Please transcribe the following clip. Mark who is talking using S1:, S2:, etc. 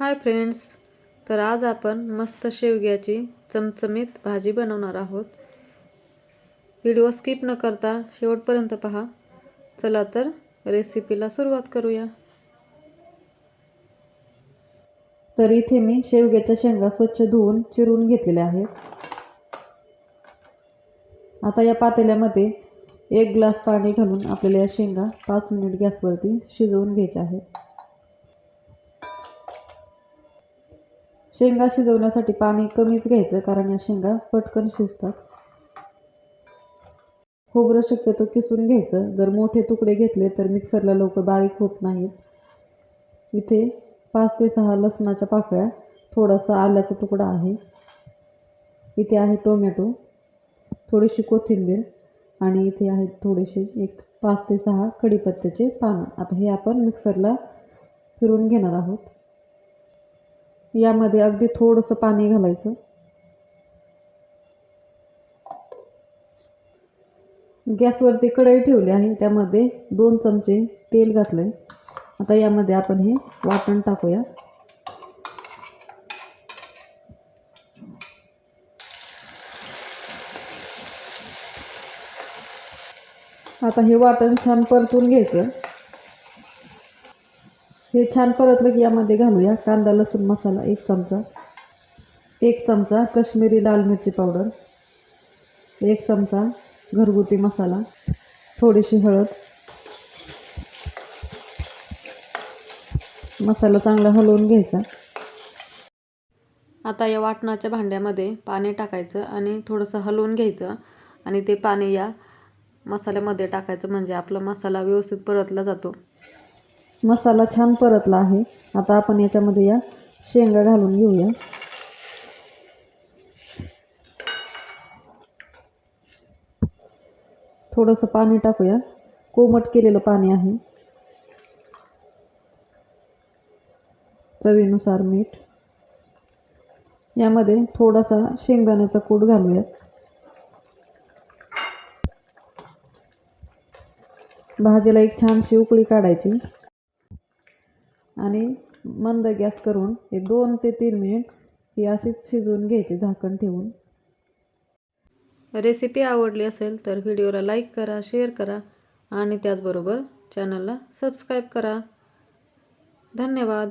S1: Hi friends तर आज आपण मस्त शेवग्याची चमचमीत भाजी बनवणार आहोत. व्हिडिओ स्किप न करता शेवटपर्यंत पहा. चला तर रेसिपीला सुरुवात करूया. तर इथे मी शेवग्याच्या शेंगा स्वच्छ धुवून चिरून घेतलेल्या आहेत. आता या पातेल्यामध्ये एक ग्लास पाणी घालून आपल्याला या शेंगा पाच मिनिट गॅसवरती शिजवून घ्यायच्या आहेत. शेंगा शिजवण्यासाठी पाणी कमीच घ्यायचं कारण या शेंगा पटकन शिजतात. खोबरं शक्यतो किसून घ्यायचं. जर मोठे तुकडे घेतले तर मिक्सरला लवकर बारीक होत नाहीत. इथे पाच ते सहा लसणाच्या पाकळ्या थोडासा आल्याचा तुकडा आहे. इथे आहे टोमॅटो थोडीशी कोथिंबीर आणि इथे आहेत थोडेसे एक पाच ते सहा कढीपत्त्याचे पानं. आता हे आपण मिक्सरला फिरून घेणार आहोत. यामध्ये अगदी थोडंसं पाणी घालायचं. गॅसवरती कढई ठेवली आहे त्यामध्ये दोन चमचे तेल घातलं आता यामध्ये आपण हे वाटण टाकूया. आता हे वाटण छान परतून घ्यायचं. हे छान परतलं की यामध्ये घालूया. कांदा लसूण मसाला एक चमचा. एक चमचा कश्मीरी लाल मिरची पावडर. एक चमचा घरगुती मसाला. थोडीशी हळद. मसाला चांगला हलवून घ्यायचा. आता या वाटणाच्या भांड्यामध्ये पाणी टाकायचं आणि थोडंसं हलवून घ्यायचं आणि ते पाणी या मसाल्यामध्ये टाकायचं. म्हणजे आपला मसाला व्यवस्थित परतला जातो. मसाला छान परतला आहे. आता आपण याच्यामध्ये या शेंगा घालून घेऊया. थोडंसं पाणी टाकूया. कोमट केलेलं पाणी आहे. चवीनुसार मीठ. यामध्ये थोडासा शेंगदाण्याचा कूट घालूयात. भाजीला एक छानशी उकळी काढायची. आणि मंद गॅस करून एक दोन ते तीन मिनिट ही अशीच शिजवून घ्यायची झाकण ठेवून. रेसिपी आवडली असेल तर व्हिडिओला लाईक करा शेअर करा आणि त्याचबरोबर चॅनलला सबस्क्राईब करा. धन्यवाद.